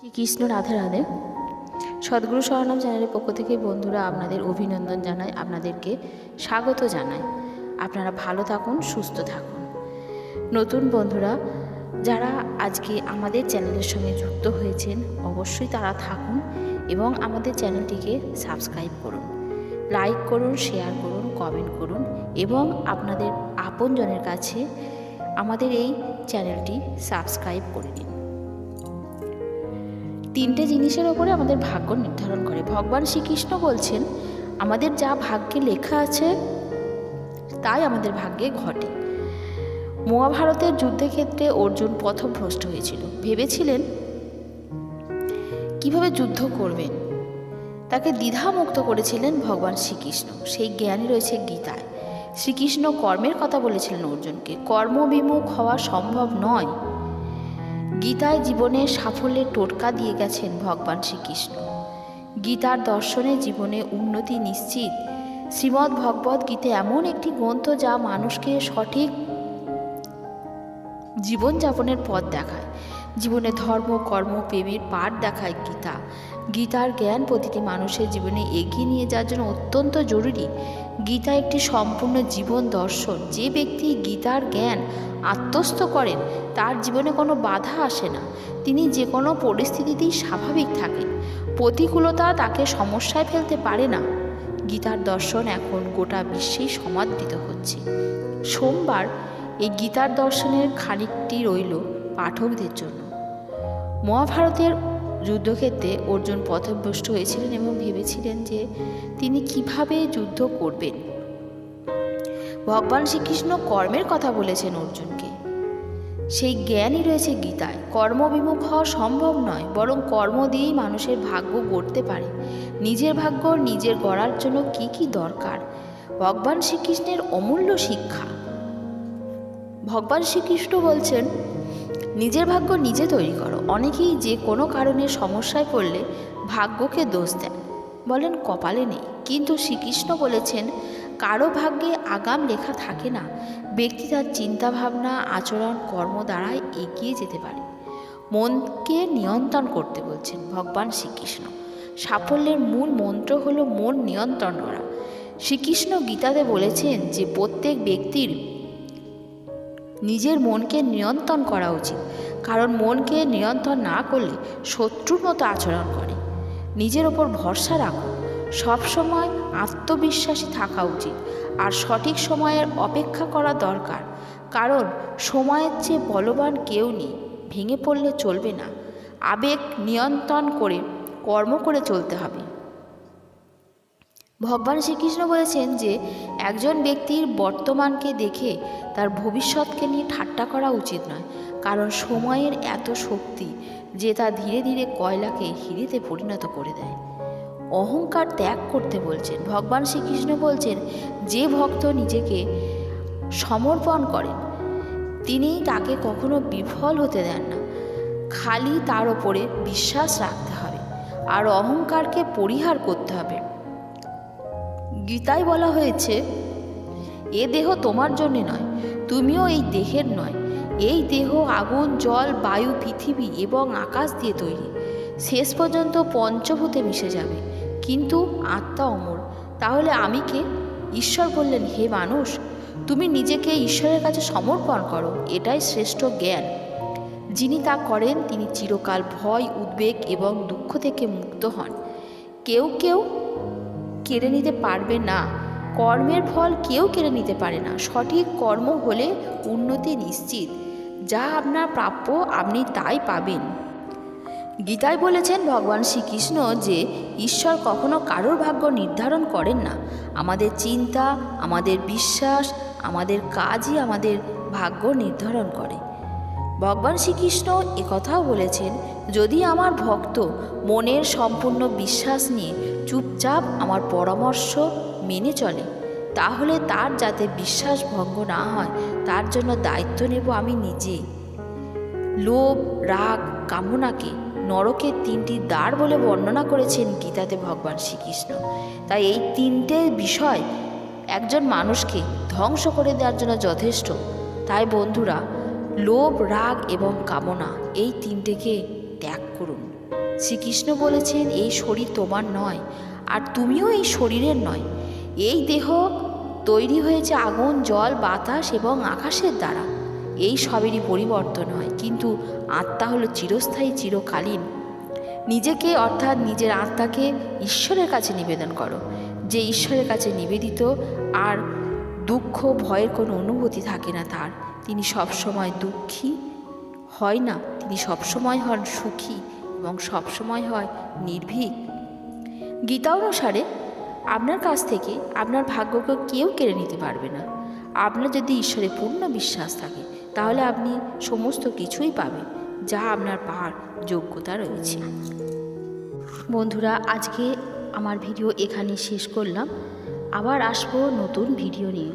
শ্রীকৃষ্ণ রাধে রাধে। সদ্গুরু সরনাম চ্যানেলের পক্ষ থেকে বন্ধুরা আপনাদের অভিনন্দন জানাই, আপনাদেরকে স্বাগত জানাই। আপনারা ভালো থাকুন, সুস্থ থাকুন। নতুন বন্ধুরা, যারা আজকে আমাদের চ্যানেলের সঙ্গে যুক্ত হয়েছেন, অবশ্যই তারা থাকুন এবং আমাদের চ্যানেলটিকে সাবস্ক্রাইব করুন। লাইক করুন, শেয়ার করুন, কমেন্ট করুন এবং আপনাদের আপনজনের কাছে আমাদের এই চ্যানেলটি সাবস্ক্রাইব করে নিন তিনটে জিনিসের ওপরে আমাদের ভাগ্য নির্ধারণ করে। ভগবান শ্রীকৃষ্ণ বলছেন, আমাদের যা ভাগ্যে লেখা আছে, তাই আমাদের ভাগ্যে ঘটে। মহাভারতের যুদ্ধক্ষেত্রে অর্জুন পথভ্রষ্ট হয়েছিল। ভেবেছিলেন, কীভাবে যুদ্ধ করবেন? তাকে দ্বিধামুক্ত করেছিলেন ভগবান শ্রীকৃষ্ণ। সেই জ্ঞানই রয়েছে গীতায়। শ্রীকৃষ্ণ কর্মের কথা বলেছিলেন অর্জুনকে। কর্মবিমুখ হওয়া সম্ভব নয়। গীতায় জীবনে সাফল্যে টোটকা দিয়ে গেছেন ভগবান শ্রীকৃষ্ণ। গীতার দর্শনে জীবনে উন্নতি নিশ্চিত। শ্রীমদ্ ভগবত গীতা এমন একটি গ্রন্থ যা মানুষকে সঠিক জীবনযাপনের পথ দেখায়। জীবনে ধর্ম, কর্ম, প্রেমের পাঠ দেখায় গীতা। গীতার জ্ঞান প্রতিটি মানুষের জীবনে এগিয়ে নিয়ে যাওয়ার জন্য অত্যন্ত জরুরি। গীতা একটি সম্পূর্ণ জীবন দর্শন। যে ব্যক্তি গীতার জ্ঞান আত্মস্থ করেন, তার জীবনে কোনো বাধা আসে না। তিনি যে কোনো পরিস্থিতিতেই স্বাভাবিক থাকেন। প্রতিকূলতা তাকে সমস্যায় ফেলতে পারে না। গীতার দর্শন এখন গোটা বিশ্বেই সমাদৃত হচ্ছে। সোমবার এই গীতার দর্শনের খানিকটি রইল পাঠকদের জন্য। মহাভারতের যুদ্ধক্ষেত্রে অর্জুন পথভ্রষ্ট হয়েছিলেন এবং ভেবেছিলেন যে তিনি কীভাবে যুদ্ধ করবেন। ভগবান শ্রীকৃষ্ণ কর্মের কথা বলেছেন অর্জুনকে। সেই জ্ঞানই রয়েছে গীতায়। কর্মবিমুখ হওয়া সম্ভব নয়, বরং কর্ম দিয়েই মানুষের ভাগ্য গড়তে পারে। নিজের ভাগ্য নিজের গড়ার জন্য কি কি দরকার? ভগবান শ্রীকৃষ্ণের অমূল্য শিক্ষা। ভগবান শ্রীকৃষ্ণ বলছেন নিজের ভাগ্য নিজে তৈরি করো। অনেকেই যে কোনো কারণে সমস্যায় পড়লে ভাগ্যকে দোষ দেন। বলেন, কপালে নেই। কিন্তু শ্রীকৃষ্ণ বলেছেন, কারও ভাগ্যে আগাম লেখা থাকে না। ব্যক্তি তার চিন্তাভাবনা, আচরণ, কর্ম দ্বারাই এগিয়ে যেতে পারে। মনকে নিয়ন্ত্রণ করতে বলছেন ভগবান শ্রীকৃষ্ণ। সাফল্যের মূল মন্ত্র হলো মন নিয়ন্ত্রণ করা। শ্রীকৃষ্ণ গীতাতে বলেছেন যে, প্রত্যেক ব্যক্তির নিজের মনকে নিয়ন্ত্রণ করা উচিত। কারণ মনকে নিয়ন্ত্রণ না করলে শত্রুর মতো আচরণ করে। নিজের ওপর ভরসা রাখুন সবসময় আত্মবিশ্বাসী থাকা উচিত। আর সঠিক সময়ের অপেক্ষা করা দরকার। কারণ সময়ের চেয়ে বলবান কেউ নেই। ভেঙে পড়লে চলবে না। আবেগ নিয়ন্ত্রণ করে কর্ম করে চলতে হবে। ভগবান শ্রীকৃষ্ণ বলেছেন যে, একজন ব্যক্তির বর্তমানকে দেখে তার ভবিষ্যৎকে নিয়ে ঠাট্টা করা উচিত নয়। কারণ সময়ের এত শক্তি যে তা ধীরে ধীরে কয়লাকে হিরেতে পরিণত করে দেয়। অহংকার ত্যাগ করতে বলছেন। ভগবান শ্রীকৃষ্ণ বলছেন, যে ভক্ত নিজেকে সমর্পণ করেন তিনি তাকে কখনো বিফল হতে দেন না। খালি তার ওপরে বিশ্বাস রাখতে হবে। আর অহংকারকে পরিহার করতে হবে। গীতায় বলা হয়েছে, এ দেহ তোমার জন্যে নয়, তুমিও এই দেহের নয়। এই দেহ আগুন, জল, বায়ু, পৃথিবী এবং আকাশ দিয়ে তৈরি। শেষ পর্যন্ত পঞ্চভূতে মিশে যাবে। কিন্তু আত্মা অমর। তাহলে আমি কে? ঈশ্বর বললেন, হে মানুষ, তুমি নিজেকে ঈশ্বরের কাছে সমর্পণ করো। এটাই শ্রেষ্ঠ জ্ঞান। যিনি তা করেন, তিনি চিরকাল ভয়, উদ্বেগ এবং দুঃখ থেকে মুক্ত হন। কেউ কেউ কেড়ে নিতে পারবে না। কর্মের ফল কেউ কেড়ে নিতে পারে না। সঠিক কর্ম হলে উন্নতি নিশ্চিত। যা আপনার প্রাপ্য আপনি তাই পাবেন। গীতায় বলেছেন ভগবান শ্রীকৃষ্ণ যে, ঈশ্বর কখনো কারোর ভাগ্য নির্ধারণ করেন না। আমাদের চিন্তা, আমাদের বিশ্বাস, আমাদের কাজই আমাদের ভাগ্য নির্ধারণ করে। ভগবান শ্রীকৃষ্ণ একথাও বলেছেন, যদি আমার ভক্ত মনের সম্পূর্ণ বিশ্বাস নিয়ে চুপচাপ আমার পরামর্শ মেনে চলে, তাহলে তার যাতে বিশ্বাস ভঙ্গ না হয়, তার জন্য দায়িত্ব নেব আমি নিজে। লোভ, রাগ, কামনাকে নরকের তিনটি দ্বার বলে বর্ণনা করেছেন গীতাতে ভগবান শ্রীকৃষ্ণ। তাই এই তিনটে বিষয় একজন মানুষকে ধ্বংস করে দেওয়ার জন্য যথেষ্ট। তাই বন্ধুরা লোভ, রাগ এবং কামনা এই তিনটেকে ত্যাগ করুন। শ্রীকৃষ্ণ বলেছেন, এই শরীর তোমার নয়, আর তুমিও এই শরীরের নয়। এই দেহ তৈরি হয়েছে আগুন, জল, বাতাস এবং আকাশের দ্বারা। এই সবেরই পরিবর্তন হয়। কিন্তু আত্মা হলো চিরস্থায়ী, চিরকালীন। নিজেকে অর্থাৎ নিজের আত্মাকে ঈশ্বরের কাছে নিবেদন করো। যে ঈশ্বরের কাছে নিবেদিত, আর দুঃখ, ভয়ের কোনো অনুভূতি থাকে না তার। তিনি সবসময় দুঃখী, হয় না, তিনি সবসময় হন সুখী এবং সবসময় হয় নির্ভীক। গীতা অনুসারে, আপনার কাছ থেকে আপনার ভাগ্যকে কেউ কেড়ে নিতে পারবে না। আপনার যদি ঈশ্বরে পূর্ণ বিশ্বাস থাকে, তাহলে আপনি সমস্ত কিছুই পাবেন, যা আপনার পাওয়ার যোগ্যতা রয়েছে। বন্ধুরা, আজকে আমার ভিডিও এখানে শেষ করলাম। আবার আসব নতুন ভিডিও নিয়ে।